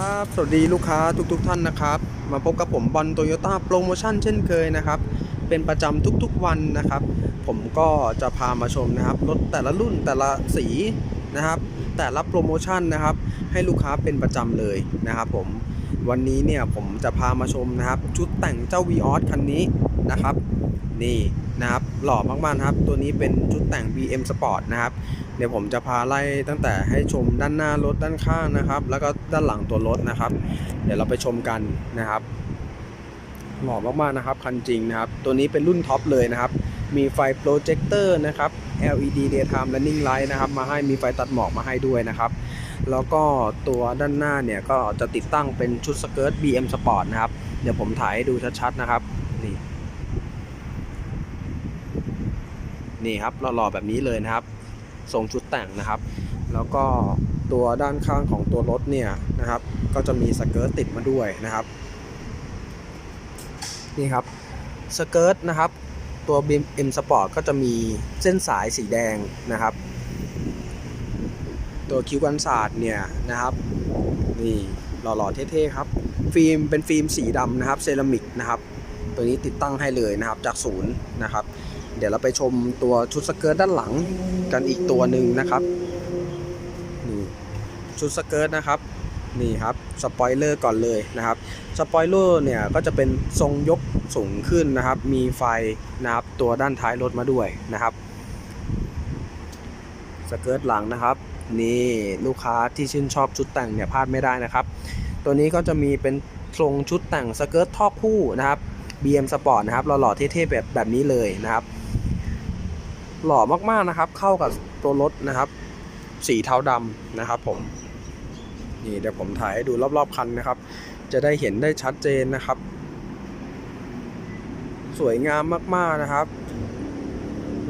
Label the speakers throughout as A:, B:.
A: ครับ สวัสดีลูกค้าทุกๆทท่านนะครับ มาพบกับผมบอลโตโยต้าโปรโมชั่นเช่นเคยนะครับ เป็นประจำทุกๆวันนะครับ ผมก็จะพามาชมนะครับรถแต่ละรุ่นแต่ละสีนะครับ แต่ละโปรโมชั่นนะครับ ให้ลูกค้าเป็นประจำเลยนะครับผม วันนี้เนี่ยผมจะพามาชมนะครับ ชุดแต่งเจ้า v ีออสคันนี้นะครับ นี่นะครับหล่อมากๆนะครับ ตัวนี้เป็นชุดแต่ง BM Sport นะครับ เดี๋ยวผมจะพาไล่ตั้งแต่ให้ชมด้านหน้ารถด้านข้างนะครับ แล้วก็ด้านหลังตัวรถนะครับ เดี๋ยวเราไปชมกันนะครับหล่อมากๆนะครับคันจริงนะครับ ตัวนี้เป็นรุ่นท็อปเลยนะครับ มีไฟโปรเจคเตอร์นะครับ LED daytime running light นะครับ มาให้มีไฟตัดหมอกมาให้ด้วยนะครับ แล้วก็ตัวด้านหน้าเนี่ยก็จะติดตั้งเป็นชุดสเกิร์ต BM Sport นะครับ เดี๋ยวผมถ่ายให้ดูชัดๆนะครับ นี่ นี่ครับหล่อๆแบบนี้เลยนะครับทรงชุดแต่งนะครับ แล้วก็ตัวด้านข้างของตัวรถเนี่ยนะครับ ก็จะมีสเกิร์ตติดมาด้วยนะครับ นี่ครับสเกิร์ตนะครับ ตัว BM Sport ก็จะมีเส้นสายสีแดงนะครับ ตัวคิ้วกันศาสตร์เนี่ยนะครับนี่หล่อๆเท่ๆครับ ฟิล์มเป็นฟิล์มสีดำนะครับเซรามิกนะครับตัวนี้ติดตั้งให้เลยนะครับจากศูนย์นะครับ เดี๋ยวเราไปชมตัวชุดสเกิร์ตด้านหลังกันอีกตัวหนึ่งนะครับนี่ชุดสเกิร์ตนะครับนี่ครับสปอยเลอร์ก่อนเลยนะครับสปอยเลอร์เนี่ยก็จะเป็นทรงยกสูงขึ้นนะครับ มีไฟนะครับตัวด้านท้ายรถมาด้วยนะครับ สเกิร์ตหลังนะครับ นี่ลูกค้าที่ชื่นชอบชุดแต่งเนี่ยพลาดไม่ได้นะครับ ตัวนี้ก็จะมีเป็นทรงชุดแต่งสเกิร์ตท่อคู่นะครับ BM Sport นะครับหล่อๆเท่ๆแบบแบบนี้เลยนะครับ หล่อมากๆนะครับ เข้ากับตัวรถนะครับ สีเทาดำนะครับผมนี่เดี๋ยวผมถ่ายให้ดูรอบๆคันนะครับ จะได้เห็นได้ชัดเจนนะครับ สวยงามมากๆนะครับ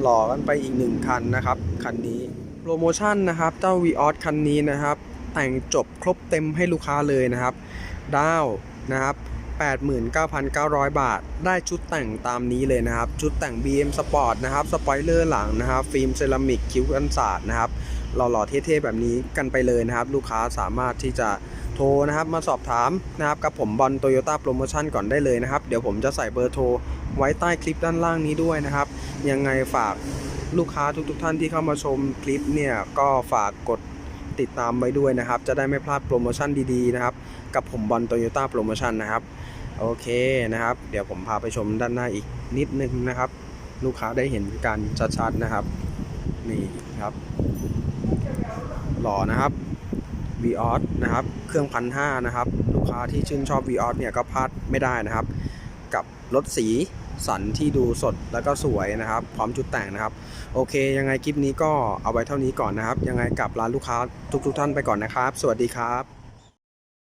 A: หล่อกันไปอีกหนึ่งคันนะครับ คันนี้ โปรโมชั่นนะครับเจ้า v ีออสคันนี้นะครับ แต่งจบครบเต็มให้ลูกค้าเลยนะครับ ดาวนะครับ 89,900 บาท ได้ชุดแต่งตามนี้เลยนะครับ ชุดแต่ง BM Sport นะครับ สปอยเลอร์หลังนะครับ ฟิล์มเซรามิกคิ้วกันศาสตร์นะครับหล่อๆเท่ๆแบบนี้กันไปเลยนะครับ ลูกค้าสามารถที่จะโทรนะครับ มาสอบถามนะครับกับผมบอลโตโยต้าโปรโมชั่นก่อนได้เลยนะครับ เดี๋ยวผมจะใส่เบอร์โทรไว้ใต้คลิปด้านล่างนี้ด้วยนะครับ ยังไงฝาก ลูกค้าทุกๆท่านที่เข้ามาชมคลิปเนี่ยก็ฝากกดติดตามไว้ด้วยนะครับ จะได้ไม่พลาดโปรโมชั่นดีๆนะครับ กับผมบอลโตโยต้าโปรโมชั่นนะครับ โอเคนะครับ เดี๋ยวผมพาไปชมด้านหน้าอีกนิดนึงนะครับ ลูกค้าได้เห็นกันชัดๆนะครับ นี่ครับ หล่อนะครับ v ีออสนะครับ เครื่องพันห้านะครับ ลูกค้าที่ชื่นชอบ v ีออสเนี่ยก็พลาดไม่ได้นะครับ กับรถสี สันที่ดูสดแล้วก็สวยนะครับ พร้อมชุดแต่งนะครับ โอเค ยังไงคลิปนี้ก็เอาไว้เท่านี้ก่อนนะครับ ยังไงกลับร้านลูกค้าทุกๆท่านไปก่อนนะครับ สวัสดีครับ